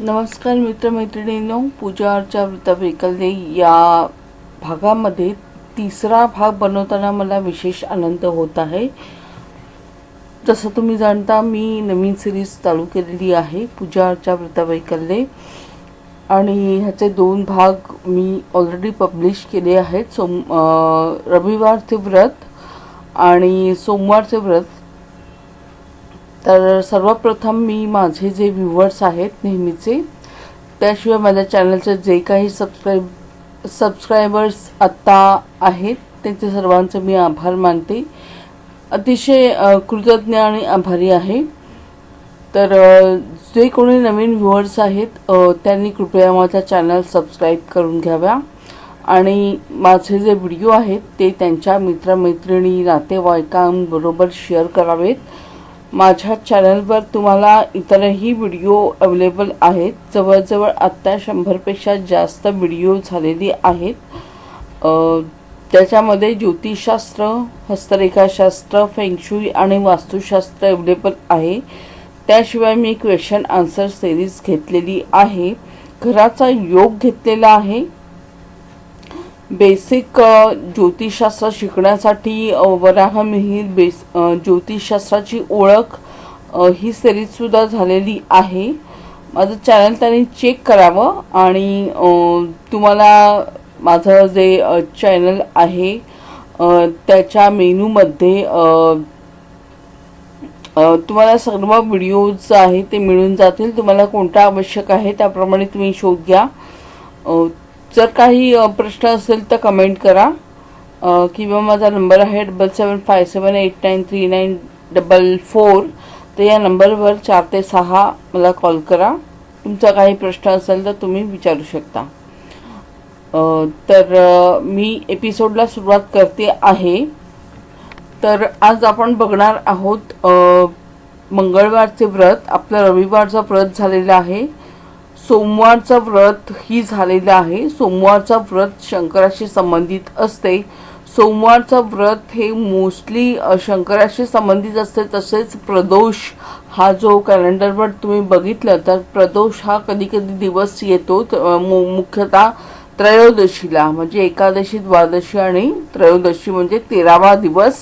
नमस्कार मित्रमैत्रिणींनो पूजा अर्चा वृत्तवैकल्ये या भागामध्ये तिसरा भाग बनवताना मला विशेष आनंद होत आहे. जसं तुम्ही जाणता मी नवीन सिरीज चालू केलेली आहे पूजा अर्चा वृत्तवैकल्ये आणि ह्याचे दोन भाग मी ऑलरेडी पब्लिश केले आहेत. सोम रविवारचे व्रत आणि सोमवारचे व्रत तर सर्वप्रथम मी माझे जे व्ह्युअर्स आहेत नेहमीचे त्याशिवाय माझ्या चॅनलचे जे काही सबस्क्राईब सबस्क्रायबर्स आत्ता आहेत त्यांचे सर्वांचे मी आभार मानते. अतिशय कृतज्ञ आणि आभारी आहे. तर जे कोणी नवीन व्ह्युअर्स आहेत त्यांनी कृपया माझा चॅनल सबस्क्राईब करून घ्याव्या. आणि माझे जे व्हिडिओ आहेत ते त्यांच्या मित्रमैत्रिणी नातेवाईकांबरोबर शेअर करावेत. माझ्या चॅनलवर तुम्हाला इतरही व्हिडिओ अवेलेबल आहेत. जवळजवळ आत्ता शंभरपेक्षा जास्त व्हिडिओ झालेली आहेत. त्याच्यामध्ये ज्योतिषशास्त्र हस्तरेखाशास्त्र फेंगशुई आणि वास्तुशास्त्र अवेलेबल आहे. त्याशिवाय मी क्वेश्चन आन्सर सिरीज घेतलेली आहे. घराचा योग घेतलेला आहे. बेसिक ज्योतिषशास्त्र शिकण्यासाठी अ, वराह मिहीर बेस ज्योतिषशास्त्राची ओळख ही सिरीजसुद्धा झालेली आहे. माझं चॅनल त्यांनी चेक करावं आणि तुम्हाला माझं जे चॅनल आहे त्याच्या मेनूमध्ये तुम्हाला सर्व व्हिडिओज आहे ते मिळून जातील. तुम्हाला कोणता आवश्यक आहे त्याप्रमाणे तुम्ही शोध घ्या. जर काही प्रश्न असेल तर कमेंट करा. किंवा माझा नंबर आहे double seven five seven eight nine three nine double four तर या नंबरवर चार ते सहा मला कॉल करा. तुमचा काही प्रश्न असेल तर तुम्ही विचारू शकता. तर मी एपिसोडला सुरुवात करते आहे. तर आज आपण बघणार आहोत मंगळवारचे व्रत. आपलं रविवारचं व्रत झालेलं आहे. सोमवारचं व्रत ही झालेलं आहे. सोमवारचं व्रत शंकराशी संबंधित असते. सोमवारचं व्रत हे मोस्टली शंकराशी संबंधित असते. तसेच प्रदोष हा जो कॅलेंडरवर तुम्ही बघितलं तर प्रदोष हा कधी कधी दिवस येतो. मु- मुख्यतः त्रयोदशीला म्हणजे एकादशी द्वादशी आणि त्रयोदशी म्हणजे तेरावा दिवस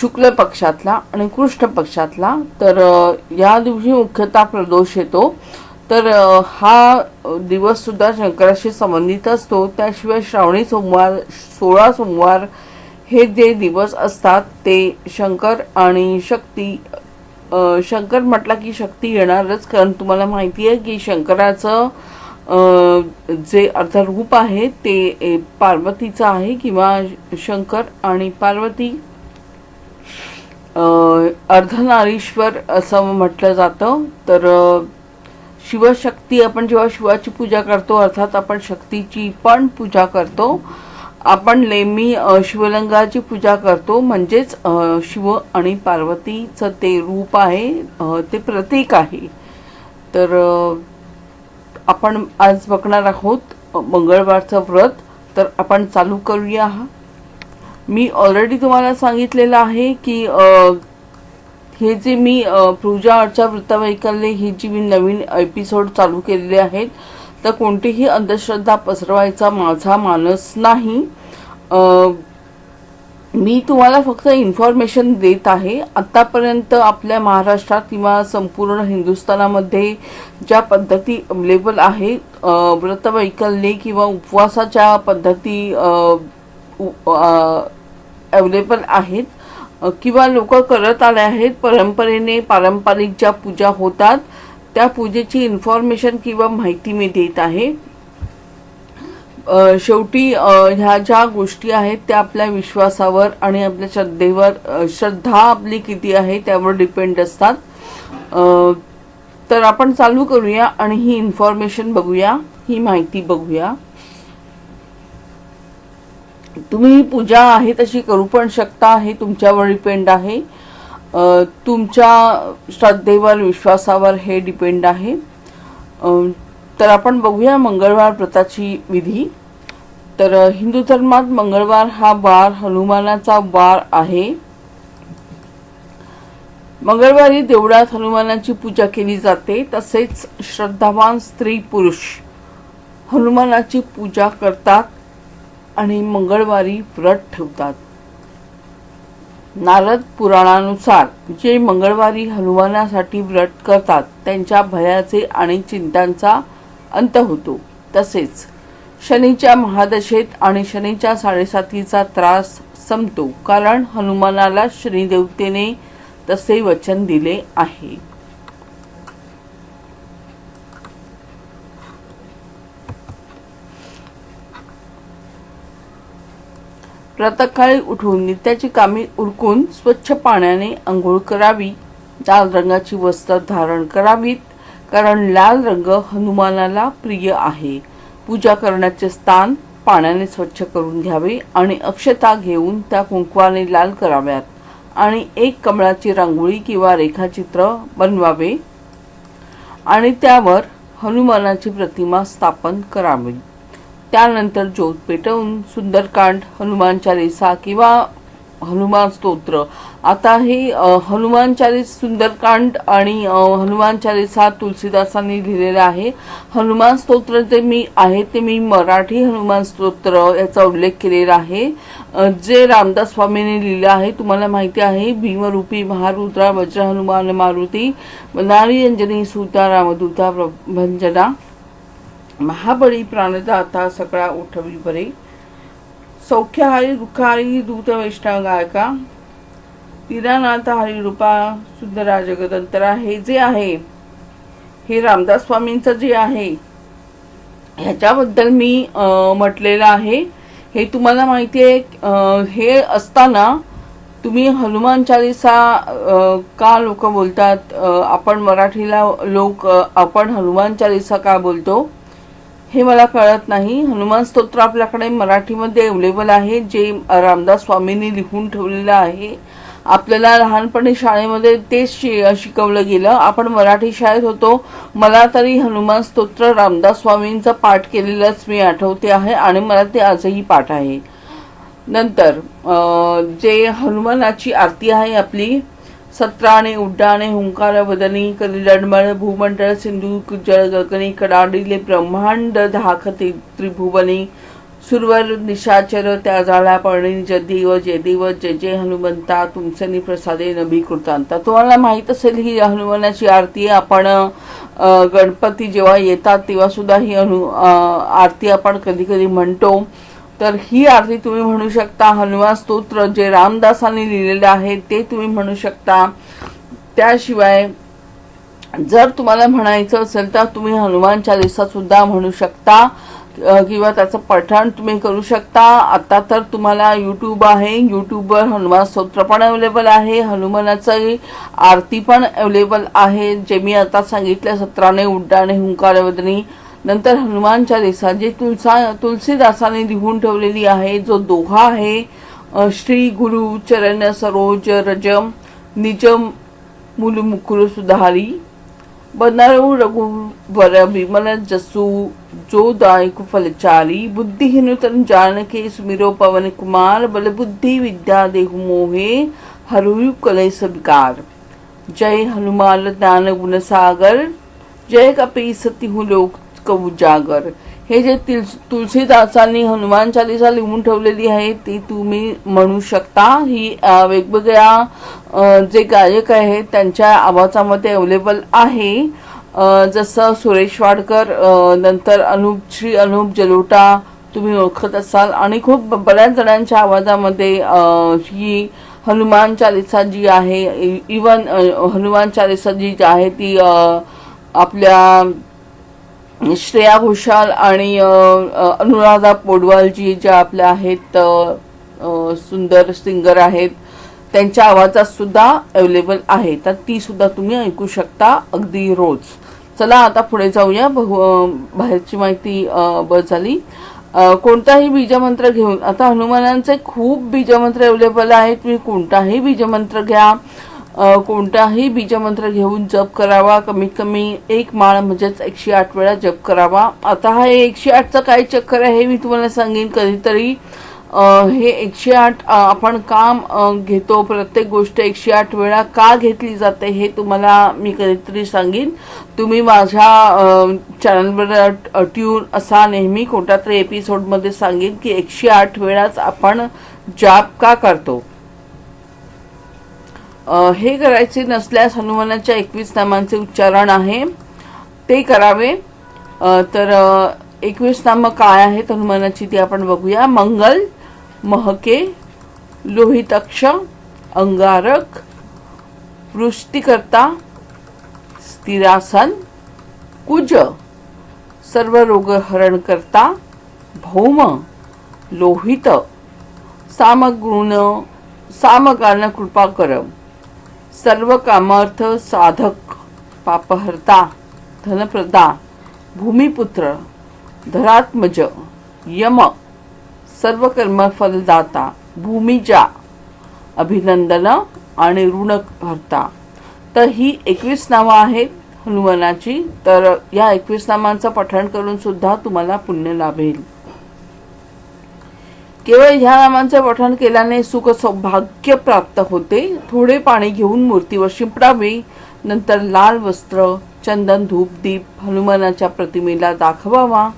शुक्ल पक्षातला आणि कृष्ण पक्षातला. तर या दिवशी मुख्यतः प्रदोष येतो. तर हा दिवस सुद्धा शंकराशी संबंधित असतो. त्याशिवाय श्रावणी सोमवार सोळा सोमवार हे जे दिवस असतात ते शंकर आणि शक्ती शंकर म्हटला की शक्ती येणारच. कारण तुम्हाला माहिती आहे की शंकराचं जे अर्थरूप आहे ते पार्वतीचं आहे किंवा शंकर आणि पार्वती अर्धनारीश्वर असं म्हटलं जातं. तर शिवशक्ती आपण जेव्हा शिवाची पूजा करतो अर्थात आपण शक्तीची पण पूजा करतो. आपण नेहमी शिवलिंगाची पूजा करतो. म्हणजेच शिव आणि पार्वतीचं ते रूप आहे ते प्रतीक आहे. तर आपण आज बघणार आहोत मंगळवारचं व्रत. तर आपण चालू करूया. मी ऑलरेडी तुम्हाला सांगितलेलं आहे की हे जे मी पूजा अर्चा वृत्तवैकल्य ही जी मी नवीन एपिसोड चालू केलेले आहेत तर कोणतीही अंधश्रद्धा पसरवायचा माझा मानस नाही. मी तुम्हाला फक्त इन्फॉर्मेशन देत आहे. आत्तापर्यंत आपल्या महाराष्ट्रात किंवा संपूर्ण हिंदुस्थानामध्ये ज्या पद्धती अवेलेबल आहेत व्रत व्रतवैकल्ये किंवा उपवासाच्या पद्धती अवेलेबल आहेत किंवा लोक करत आले आहेत परंपरेने पारंपरिक ज्या पूजा होतात त्या पूजेची इन्फॉर्मेशन किंवा माहिती मी देत आहे. शेवटी ह्या ज्या गोष्टी आहेत त्या आपल्या विश्वासावर आणि आपल्या श्रद्धेवर श्रद्धा आपली किती आहे त्यावर डिपेंड असतात. तर आपण चालू करूया आणि ही इन्फॉर्मेशन बघूया ही माहिती बघूया. तुम्ही पूजा आहे तशी करू पण शकता हे तुमच्यावर डिपेंड आहे. तुमच्या श्रद्धेवर विश्वासावर हे डिपेंड आहे. तर आपण बघूया मंगळवार व्रताची विधी. तर हिंदू धर्मात मंगळवार हा वार हनुमानाचा वार आहे. मंगळवारी देवळात हनुमानाची पूजा केली जाते. तसेच श्रद्धावान स्त्री पुरुष हनुमानाची पूजा करतात. आणि मंगळवारी व्रत ठेवतात. नारद पुराणानुसार जे मंगळवारी हनुमानासाठी व्रत करतात त्यांच्या भयाचे आणि चिंतांचा अंत होतो. तसेच शनीच्या महादशेत आणि शनीच्या साडेसातीचा त्रास संपतो कारण हनुमानाला शनिदेवतेने तसे वचन दिले आहे. प्रातःकाळी उठून नित्याची कामे उरकून स्वच्छ पाण्याने आंघोळ करावी. लाल रंगाची वस्त्र धारण करावीत कारण लाल रंग हनुमानाला प्रिय आहे. पूजा करण्याचे स्थान पाण्याने स्वच्छ करून घ्यावे आणि अक्षता घेऊन त्या कुंकवाने लाल कराव्यात आणि एक कमळाची रांगोळी किंवा रेखाचित्र बनवावे आणि त्यावर हनुमानाची प्रतिमा स्थापन करावी. त्यानंतर ज्योत पेटवून सुंदरकांड हनुमान चालिसा किंवा हनुमान स्तोत्र. आता हे हनुमान चालीस सुंदरकांड आणि हनुमान चालिसा तुलसीदासांनी लिहिलेलं आहे. हनुमान स्तोत्र जे मी आहे ते मी मराठी हनुमान स्तोत्र याचा उल्लेख केलेला आहे. जे रामदास स्वामींनी लिहिलं आहे तुम्हाला माहिती आहे भीमरूपी महारुद्रा वज्र हनुमान मारुती नारी अंजनी सुता रामदूता प्रभंजना महाबळी प्राणदाता सगळा उठवी बरे. सौख्यहारी दुःखारी दूत वैष्णव गायका. तिरानाथ हरी रूपा सुंदरा जगदंतरा हे जे आहे हे रामदास स्वामींचं जे आहे ह्याच्याबद्दल मी अं, म्हटलेलं आहे. हे तुम्हाला माहिती आहे हे असताना तुम्ही हनुमान चालिसा का लोक बोलतात? आपण मराठीला लोक आपण हनुमान चालिसा का बोलतो? हे मला कळत नाही. हनुमान स्तोत्र आपल्याकडे मराठीमध्ये अवेलेबल आहे जे रामदास स्वामींनी लिहून ठेवलेलं आहे. आपल्याला लहानपणी शाळेमध्ये तेच शि- शिकवलं गेलं. आपण मराठी शाळेत होतो. मला तरी हनुमान स्तोत्र रामदास स्वामींचा पाठ केलेलाच मी आठवते आहे आणि मला ते आजही पाठ आहे. नंतर जे हनुमानाची आरती आहे आपली सत्राणे उड्डाणे हुंकार वदनी कलिलडमळ भूमंडळ सिंधू जळ गगनी कडाडिले ब्रह्मांड धाकते त्रिभुवनी सुरवर निशाचर त्या झाला पर्णी जदेव जयदेव जय जय हनुमंता तुमसनी प्रसादे नभी कृतांता. तुम्हाला माहीत असेल ही हनुमानाची आरती आपण गणपती जेव्हा येतात तेव्हा सुद्धा ही हनु आरती आपण कधी कधी म्हणतो. तर ही आरती तुम्ही म्हणू शकता हनुमान स्तोत्र जे रामदासांनी लिहिलेलं आहे ते तुम्ही म्हणू शकता. त्याशिवाय जर तुम्हाला म्हणायचं असेल तर तुम्ही हनुमान चालिसा सुद्धा म्हणू शकता किंवा त्याचं पठण तुम्ही करू शकता. आता तर तुम्हाला यूट्यूब आहे. यूट्यूबवर हनुमान स्तोत्र पण अवेलेबल आहे. हनुमानाचं आरती पण अवेलेबल आहे. जे मी आता सांगितलं सत्राने उड्डाणे हुंकारवदनी नंतर हनुमान चालिसा जे तुलसा तुलसीदासाने लिहून ठेवलेली आहे जो दोहा आहे श्री गुरु चरण सरोज रजम निजम मूल मुकुर सुधारी बनारू रघुवर विमल जसु जो दायक फलचारी बुद्धिहीन तन जानके सुमिरो पवन कुमार बल बुद्धि विद्या देहु मोहे हरु कले सविकार जय हनुमान ज्ञान गुण सागर जय कपी सती लोक कवु जागर हे जे तुलसीदासांनी हनुमान चालिसा लिहून ठेवलेली आहे ती तुम्ही म्हणू शकता. ही वेगवेगळ्या जे गायक आहेत त्यांच्या आवाजामध्ये अवेलेबल आहे. जसं सुरेश वाडकर नंतर अनुप श्री अनुप जलोटा तुम्ही ओळखत असाल. आणि खूप बऱ्याच जणांच्या आवाजामध्ये ही हनुमान चालिसा जी आहे इवन हनुमान चालिसा जी आहे ती आपल्या श्रेया घोषाल आणि अनुराधा पोडवालजी ज्या आपल्या आहेत सुंदर सिंगर आहेत त्यांच्या आवाजात सुद्धा अवेलेबल आहे. तर ती सुद्धा तुम्ही ऐकू शकता अगदी रोज. चला आता पुढे जाऊया. बघू बाहेरची माहिती बस झाली. कोणताही बीजमंत्र घेऊन आता हनुमानांचे खूप बीजमंत्र अवेलेबल आहेत. तुम्ही कोणताही बीजमंत्र घ्या. कोणताही बीजमंत्र घेऊन जप करावा. कमीत कमी एक माळ म्हणजेच एकशे आठ वेळा जप करावा. आता हा एकशे आठचा काय चक्कर आहे हे मी तुम्हाला सांगेन. कधीतरी हे एकशे आठ आपण काम घेतो. प्रत्येक गोष्ट एकशे आठ वेळा का घेतली जाते हे तुम्हाला मी कधीतरी सांगेन. तुम्ही माझ्या चॅनलवर ट्यून असा नेहमी कोणत्या तरी एपिसोडमध्ये सांगेन की एकशे आठ वेळाच आपण जाप का करतो. हे करायचे नसल्यास हनुमानाच्या एकवीस नामांचे उच्चारण आहे. ते करावे. तर एकवीस नामं काय आहेत हनुमानाची ती आपण बघूया. मंगल महके लोहितक्ष अंगारक वृष्टिकर्ता स्थिरासन कुज सर्व रोगहरण करता भौम लोहित सामगुण सामगान कृपा करम. सर्व कामार्थ साधक पापहर्ता धनप्रदा भूमिपुत्र धरात्मज यम सर्व कर्मफलदाता भूमिजा अभिनंदन आणि ऋणहर्ता तर ही एकवीस नावं आहेत हनुमानाची. तर या एकवीस नामांचं पठण करून सुद्धा तुम्हाला पुण्य लाभेल. केवळ ह्या नामांचे पठण केल्याने सुख सौभाग्य प्राप्त होते. थोडे पाणी घेऊन मूर्तीवर शिंपडावे नंतर लाल वस्त्र चंदन धूप दीप हनुमानाच्या प्रतिमेला दाखवावा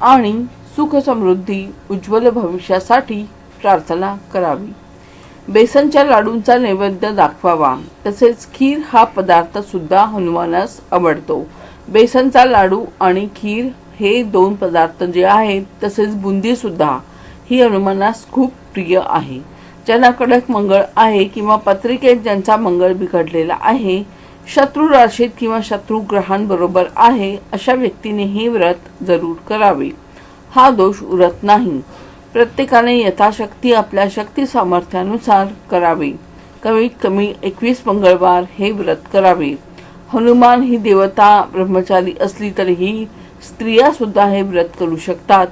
आणि सुख समृद्धी उज्ज्वल भविष्यासाठी प्रार्थना करावी. बेसनच्या लाडूंचा नैवेद्य दाखवावा. तसेच खीर हा पदार्थ सुद्धा हनुमानास आवडतो. बेसनचा लाडू आणि खीर हे दोन पदार्थ जे आहेत तसेच बुंदी सुद्धा ही हनुमानास खूप प्रिय आहे. ज्यांना कडक मंगळ आहे किंवा पत्रिकेत ज्यांचा मंगळ बिघडलेला आहे शत्रू राशीत किंवा शत्रू ग्रहांबरोबर आहे अशा व्यक्तीने हे व्रत जरूर करावे. हा दोष उरत नाही. प्रत्येकाने यथाशक्ती आपल्या शक्ती सामर्थ्यानुसार करावे. कमीत कमी एकवीस मंगळवार हे व्रत करावे. हनुमान ही देवता ब्रह्मचारी असली तरीही स्त्रिया सुद्धा हे व्रत करू शकतात.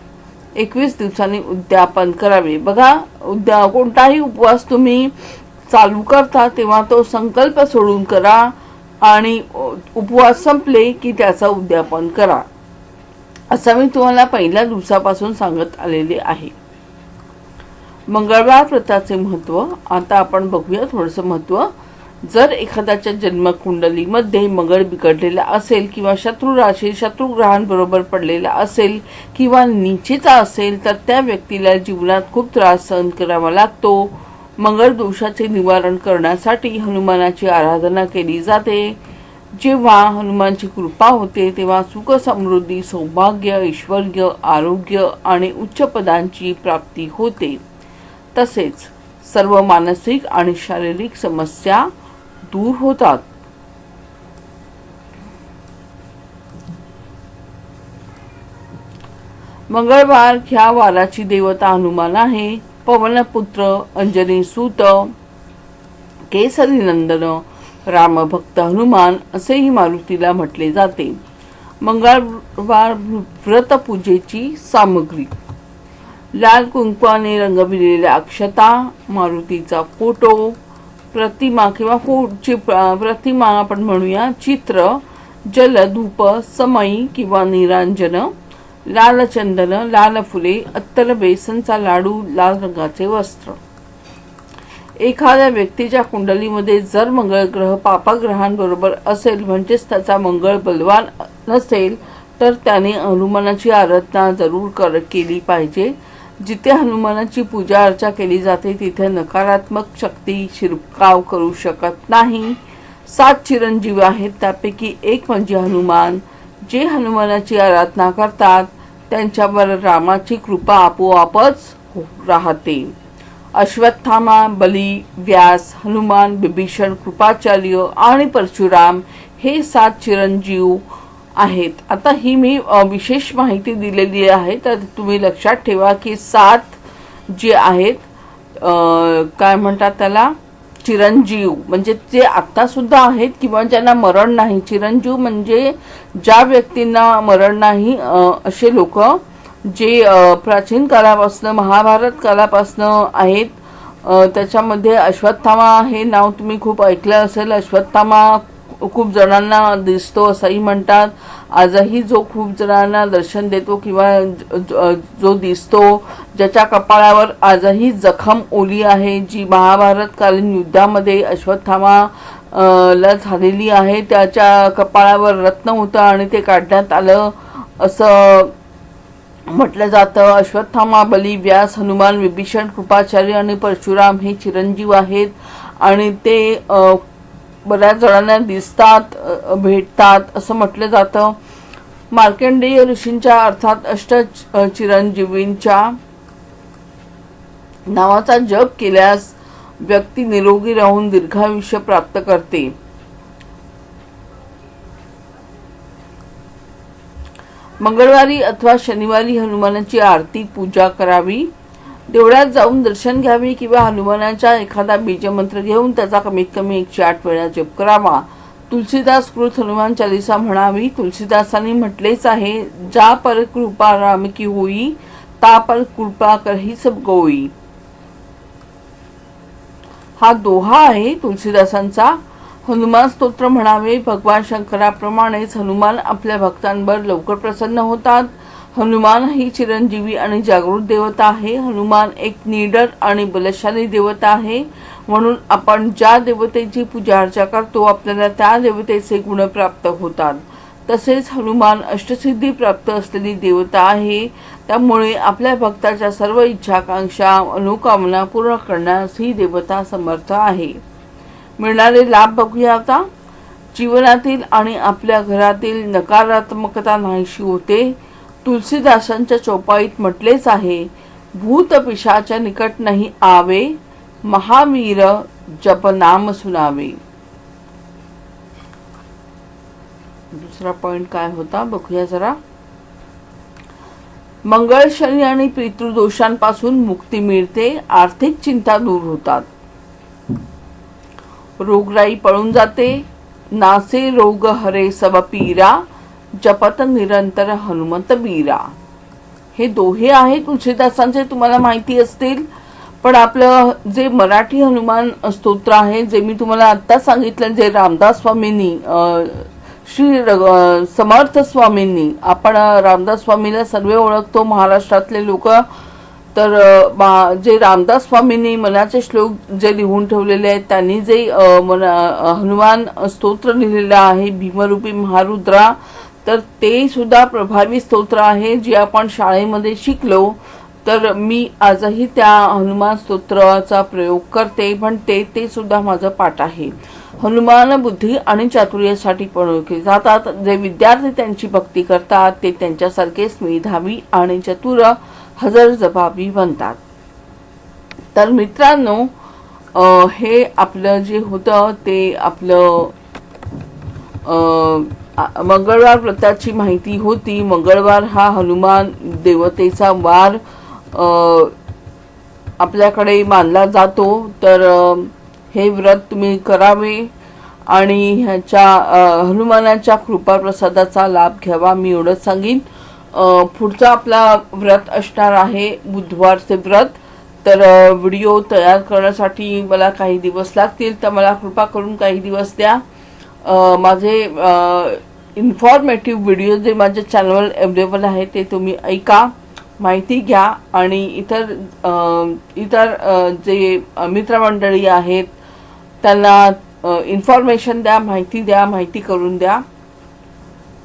एकवीस दिवसांनी उद्यापन करावे. बघा उद्या कोणताही उपवास तुम्ही चालू करता तेव्हा तो संकल्प सोडून करा आणि उपवास संपले की त्याचा उद्यापन करा. असं मी तुम्हाला पहिल्या दिवसापासून सांगत आलेले आहे. मंगळवार व्रताचे महत्त्व आता आपण बघूया थोडंसं महत्त्व. जर एखाद्याच्या जन्मकुंडलीमध्ये मंगळ बिघडलेला असेल किंवा शत्रू राशी शत्रू ग्रहांबरोबर पडलेला असेल किंवा नीचेचा असेल तर त्या व्यक्तीला जीवनात खूप त्रास सहन करावा लागतो. मंगळ दोषाचे निवारण करण्यासाठी हनुमानाची आराधना केली जाते. जेव्हा हनुमानची कृपा होते तेव्हा सुख समृद्धी सौभाग्य ऐश्वर्य आरोग्य आणि उच्च पदांची प्राप्ती होते. तसेच सर्व मानसिक आणि शारीरिक समस्या दूर होतात. मंगळवार ह्या वाराची देवता हनुमान आहे. पवनपुत्र अंजनी सूत केसरी नंदन रामभक्त हनुमान असेही मारुतीला म्हटले जाते. मंगळवार व्रतपूजेची सामग्री. लाल कुंकवाने रंगविलेल्या अक्षता मारुतीचा फोटो प्रतिमा किंवा फोटची प्रतिमा आपण म्हणूया. चित्र जल धूप समई किंवा निरांजन लाल चंदन लाल फुले अत्तर बेसनचा लाडू लाल रंगाचे वस्त्र. एखाद्या व्यक्तीच्या कुंडलीमध्ये जर मंगळ ग्रह पापग्रहांबरोबर असेल म्हणजेच त्याचा मंगळ बलवान नसेल तर त्याने हनुमानाची आराधना जरूर कर केली पाहिजे. जिथे हनुमानाची पूजा अर्चा केली जाते तिथे नकारात्मक शक्ती शिरकाव करू शकत नाही. सात चिरंजीव आहेत त्यापैकी एक म्हणजे हनुमान. जे हनुमानाची आराधना करतात त्यांच्यावर रामाची कृपा आपोआपच हो- राहते. अश्वत्थामा बली व्यास हनुमान बिभीषण कृपाचार्य आणि परशुराम हे सात चिरंजीव आहेत. आता ही मी विशेष माहिती दिलेली आहे तर तुम्ही लक्षात ठेवा की सात जे आहेत काय म्हणतात त्याला? चिरंजीव. म्हणजे जे आत्तासुद्धा आहेत किंवा ज्यांना मरण नाही. चिरंजीव म्हणजे ज्या व्यक्तींना मरण नाही असे लोक जे प्राचीन काळापासनं महाभारत काळापासनं आहेत. त्याच्यामध्ये अश्वत्थामा हे नाव तुम्ही खूप ऐकलं असेल. अश्वत्थामा खूप जणांना दिसतो असंही म्हणतात. आजही जो खूप जणांना दर्शन देतो किंवा जो दिसतो ज्याच्या कपाळावर आजही जखम ओली आहे जी महाभारतकालीन युद्धामध्ये अश्वत्थामा ला झालेली आहे त्याच्या कपाळावर रत्न होतं आणि ते काढण्यात आलं असं म्हटलं जातं. अश्वत्थामा बली व्यास हनुमान विभीषण कृपाचार्य आणि परशुराम हे चिरंजीव आहेत. आणि ते बऱ्याच जणांना दिसतात भेटतात असं म्हटलं जातं. मार्कंडेय ऋषींच्या अर्थात अष्ट चिरंजीवींच्या नावाचा जप केल्यास व्यक्ती निरोगी राहून दीर्घायुष्य प्राप्त करते. मंगळवारी अथवा शनिवारी हनुमानाची आरती पूजा करावी. देवळात जाऊन दर्शन घ्यावे किंवा हनुमानाचा एखादा बीजमंत्र घेऊन त्याचा कमीत कमी एकशे आठ वेळा जप करावा. तुलसीदास कृत हनुमान चालिसा म्हणावी. तुलसीदासांनी म्हटलेच आहे जा पर कृपा राम की होई ता पर कृपा करही सब गोई. हा दोहा आहे तुलसीदासांचा. हनुमान स्तोत्र म्हणावे. भगवान शंकराप्रमाणेच हनुमान आपल्या भक्तांवर लवकर प्रसन्न होतात. हनुमान ही चिरंजीवी आणि जागृत देवता आहे. हनुमान एक निडर आणि बलशाली देवता आहे. म्हणून आपण ज्या देवतेची पूजा अर्चा करतो आपल्याला त्या देवतेचे गुण प्राप्त होतात. तसेच हनुमान अष्टसिद्धी प्राप्त असलेली देवता आहे. त्यामुळे आपल्या भक्ताच्या सर्व इच्छाकांक्षा अनुकामना पूर्ण करण्यास ही देवता समर्थ आहे. मिळणारे लाभ बघूया आता. जीवनातील आणि आपल्या घरातील नकारात्मकता नाहीशी होते. तुलसीदासांच्या चौपाईत म्हटलेच आहे भूत पिशाच्या निकट नाही आवे महावीर जप नाम सुनावे. दुसरा पॉइंट काय होता? बघूया जरा. मंगळ शनी आणि पितृदोषांपासून मुक्ती मिळते आर्थिक चिंता दूर होतात. रोगराई पळून जाते. नासे रोग हरे सब पीरा जपत निरंतर हनुमंत बीरा. हे दोहे आहेत तुलसीदासांचे तुम्हाला माहिती असतील. पण आपलं जे मराठी हनुमान स्तोत्र आहे जे मी तुम्हाला आत्ता सांगितलं जे रामदास स्वामींनी अं, श्री समर्थ स्वामींनी आपण रामदास स्वामीला सर्व ओळखतो महाराष्ट्रातले लोक तर मा- जे रामदास स्वामींनी मनाचे श्लोक जे लिहून ठेवलेले आहेत त्यांनी जे मना हनुमान स्तोत्र लिहिलेलं आहे भीमरूपी महारुद्रा तर ते सुद्धा प्रभावी स्तोत्र आहे जे आपण शाळेमध्ये शिकलो. तर मी आजही त्या हनुमान स्तोत्राचा प्रयोग करते पण ते ते सुद्धा माझं पाठ आहे. हनुमान बुद्धी आणि चातुर्यासाठी पण ओळखले जातात. जे विद्यार्थी त्यांची भक्ती करतात ते त्यांच्यासारखेच मेधावी आणि चतुर हजर जबाबी बनतात. तर मित्रांनो हे आपलं जे होतं ते आपलं मंगळवार व्रताची माहिती होती. मंगळवार हा हनुमान देवतेचा वार आपल्याकडे मानला जातो. तर हे व्रत तुम्ही करावे आणि ह्याच्या हनुमानाच्या कृपाप्रसादाचा लाभ घ्यावा मी एवढंच सांगेन. पुढचा आपला व्रत असणार आहे बुधवारचे व्रत. तर व्हिडिओ तयार करण्यासाठी मला काही दिवस लागतील तर मला कृपा करून काही दिवस द्या. माझे इन्फॉर्मेटिव्ह व्हिडिओ जे माझ्या चॅनलवर अवेलेबल आहे ते तुम्ही ऐका माहिती घ्या. आणि इतर इतर जे मित्रमंडळी आहेत त्यांना इन्फॉर्मेशन द्या माहिती द्या माहिती करून द्या.